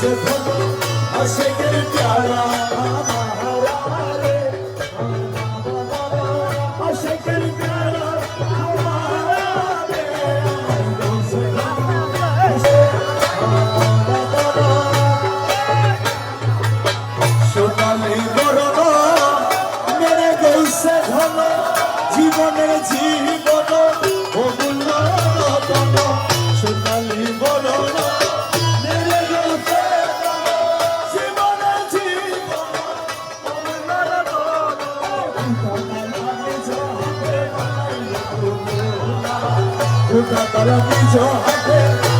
প্যারা। সোনালি বরণ মেরে গৌসে ধন জীবনের জীবন রতন তারা নিজ হাতে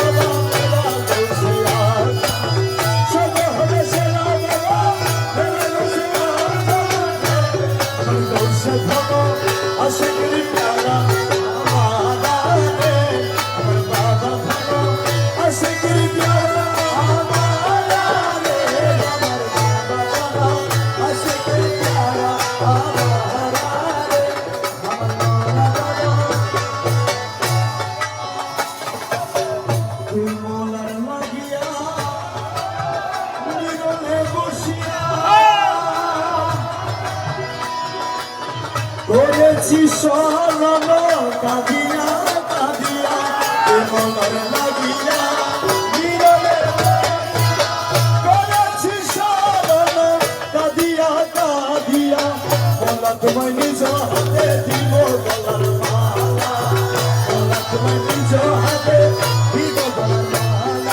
স্মরণ কাঁদিয়া কাঁদিয়া মনের লাগিয়া কাঁদিয়া কাঁদিয়া বলা তোমায় নিজ হাতে দিব গলার মালা বলা তোমায় নিজ হাতে দিব গলার মালা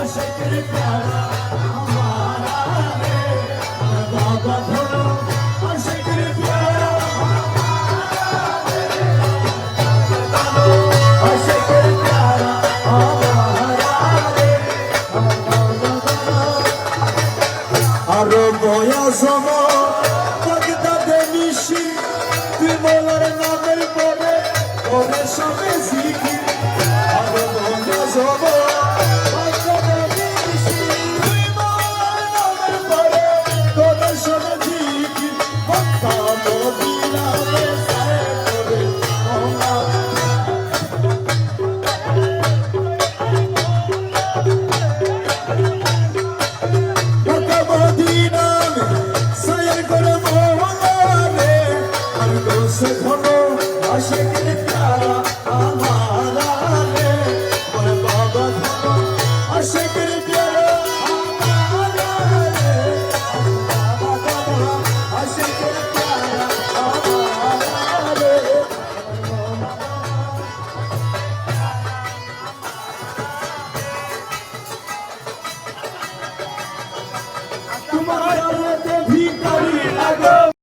প্যারা আশেকের প্যারা, আমারা রে আমার বাবা ধরো আরও বয়াসম বাগদাদে মিশি তুই বলার নামের পরে ওরে সবে শিখি আরও বয়াসম Oh, Rabbi Bye.